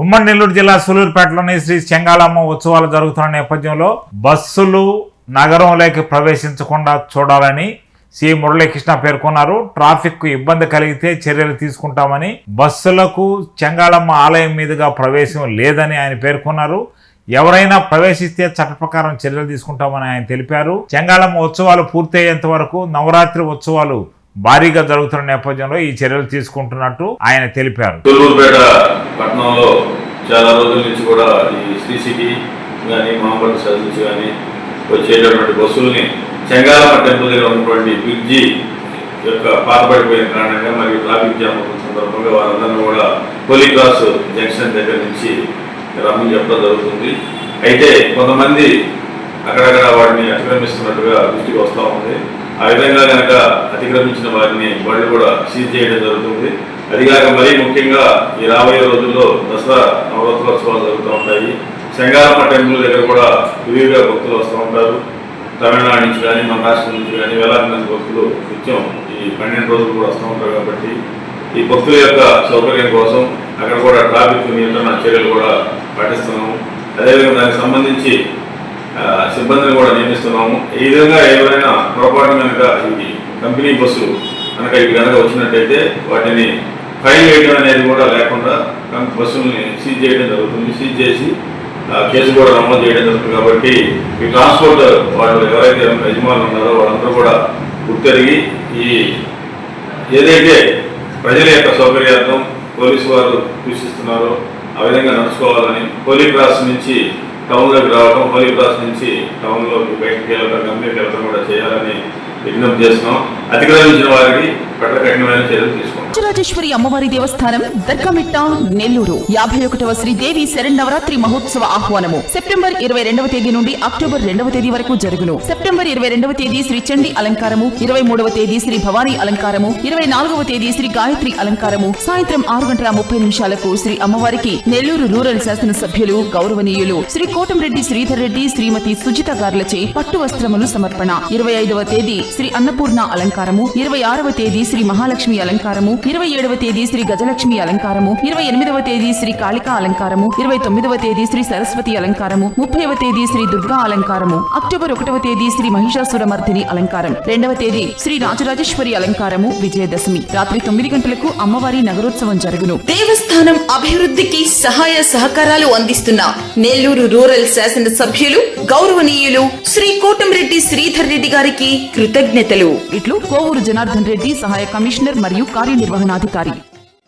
ఉమ్మడి నెల్లూరు జిల్లా సూలూరుపేటలోని శ్రీ చెంగాళమ్మ ఉత్సవాలు జరుగుతున్న నేపథ్యంలో బస్సులు నగరంలోకి ప్రవేశించకుండా చూడాలని సి మురళీకృష్ణ పేర్కొన్నారు. ట్రాఫిక్ ఇబ్బంది కలిగితే చర్యలు తీసుకుంటామని బస్సులకు చెంగాళమ్మ ఆలయం మీదుగా ప్రవేశం లేదని ఆయన పేర్కొన్నారు. ఎవరైనా ప్రవేశిస్తే చట్ట ప్రకారం చర్యలు తీసుకుంటామని ఆయన తెలిపారు. చెంగాళమ్మ ఉత్సవాలు పూర్తయ్యేంత వరకు నవరాత్రి ఉత్సవాలు భారీగా జరుగుతున్న నేపథ్యంలో ఈ చర్యలు తీసుకుంటున్నట్టు ఆయన తెలిపారు. తొలూరుపేట పట్టణంలో చాలా రోజుల నుంచి కూడా ఈ శ్రీ సిటీ కానీ మామూలు సర్వీస్ నుంచి కానీ వచ్చేటటువంటి బస్సుల్ని చెంగాలమ్మ టెంపుల్ దగ్గర ఉన్నటువంటి బ్రిడ్జి యొక్క పాతపడిపోయిన కారణంగా మరియు ట్రాఫిక్ జామ్ అవుతున్న సందర్భంగా వారందరినీ కూడా పోలీ క్రాస్ జంక్షన్ దగ్గర నుంచి రమ్మని చెప్పడం జరుగుతుంది. అయితే కొంతమంది అక్కడక్కడ వాటిని అతిక్రమిస్తున్నట్టుగా దృష్టికి వస్తూ ఉంది. ఆ విధంగా కనుక అతిక్రమించిన వారిని వాళ్ళు కూడా సీజ్ చేయడం జరుగుతుంది. అదిగాక మరీ ముఖ్యంగా ఈ రాబోయే రోజుల్లో దసరా నవరాత్రోత్సవాలు జరుగుతూ ఉంటాయి. శంగారమ్మ టెంపుల్ దగ్గర కూడా విరివిగా భక్తులు వస్తూ ఉంటారు. తమిళనాడు నుంచి కానీ మన రాష్ట్రం నుంచి కానీ వేలాది మంది భక్తులు నిత్యం ఈ పన్నెండు రోజులు కూడా వస్తూ ఉంటారు కాబట్టి ఈ భక్తుల యొక్క సౌకర్యం కోసం అక్కడ కూడా ట్రాఫిక్ నియంత్రణ చర్యలు కూడా పాటిస్తున్నాము. అదేవిధంగా దానికి సంబంధించి సిబ్బందిని కూడా నియమిస్తున్నాము. ఈ విధంగా ఎవరైనా పొరపాటు కనుక ఈ కంపెనీ బస్సు కనుక ఇవి కనుక వచ్చినట్టయితే వాటిని ఫైన్ వేయడం అనేది కూడా లేకుండా బస్సుల్ని సీజ్ చేయడం జరుగుతుంది. సీజ్ చేసి ఆ, కేసు కూడా నమోదు చేయడం జరుగుతుంది. కాబట్టి ఈ ట్రాన్స్పోర్ట్ వాళ్ళు ఎవరైతే యజమానులు ఉన్నారో వాళ్ళందరూ కూడా గుర్తెరిగి ఈ ఏదైతే ప్రజల యొక్క సౌకర్యార్థం పోలీసు వారు సూచిస్తున్నారో ఆ విధంగా నడుచుకోవాలని పోలీ క్రాస్ నుంచి టౌన్లోకి రావడం హోలీ క్రాస్ నుంచి టౌన్లోకి బయటికి వెళ్ళడం గమ్యకి వెళ్ళడం కూడా చేయాలని విజ్ఞప్తి చేస్తున్నాం. అతిక్రమించిన వారికి కఠినమైన చర్యలు తీసుకుంటాం రాజరాజేశ్వరి అమ్మవారి దేవస్థానం దర్గమిట్ట నెల్లూరు. యాభై ఒకటవ శ్రీదేవి శరణవరాత్రి మహోత్సవ ఆహ్వానము. సెప్టెంబర్ ఇరవై రెండవ తేదీ నుండి అక్టోబర్ రెండవ తేదీ వరకు జరుగును. సెప్టెంబర్ ఇరవై రెండవ తేదీ శ్రీ చండి అలంకారము ఇరవై మూడవ తేదీ శ్రీ భవానీ అలంకారము ఇరవై నాలుగవ తేదీ శ్రీ గాయత్రి అలంకారము. సాయంత్రం ఆరు గంటల ముప్పై నిమిషాలకు శ్రీ అమ్మవారికి నెల్లూరు రూరల్ శాసన సభ్యులు గౌరవనీయులు శ్రీ కోటంరెడ్డి శ్రీధర్ రెడ్డి శ్రీమతి సుజిత గార్లచే పట్టు వస్త్రములు సమర్పణ. ఇరవై ఐదవ తేదీ శ్రీ అన్నపూర్ణ అలంకారము ఇరవై ఆరవ తేదీ శ్రీ మహాలక్ష్మి అలంకారము ఇరవై ఏడవ తేదీ శ్రీ గజలక్ష్మి అలంకారము ఇరవై ఎనిమిదవ తేదీ శ్రీ కాళికా అలంకారము ఇరవై తొమ్మిదవ తేదీ శ్రీ సరస్వతి అలంకారము ముప్పైవ తేదీ శ్రీ దుర్గా అలంకారము అక్టోబర్ ఒకటవ తేదీ శ్రీ మహిషాసురమర్దిని అలంకారం రెండవ తేదీ శ్రీ రాజరాజేశ్వరి అలంకారము విజయదశమి. రాత్రి తొమ్మిది గంటలకు అమ్మవారి నగరోత్సవం జరుగును. దేవస్థానం అభివృద్ధికి సహాయ సహకారాలు అందిస్తున్న నెల్లూరు రూరల్ శాసన సభ్యులు గౌరవనీయులు శ్రీ కోటంరెడ్డి శ్రీధర్ రెడ్డి గారికి కృతజ్ఞతలు. ఇట్లు కోవూరు జనార్దన్ రెడ్డి సహాయ కమిషనర్ మరియు కార్యనిర్వహణాధికారి.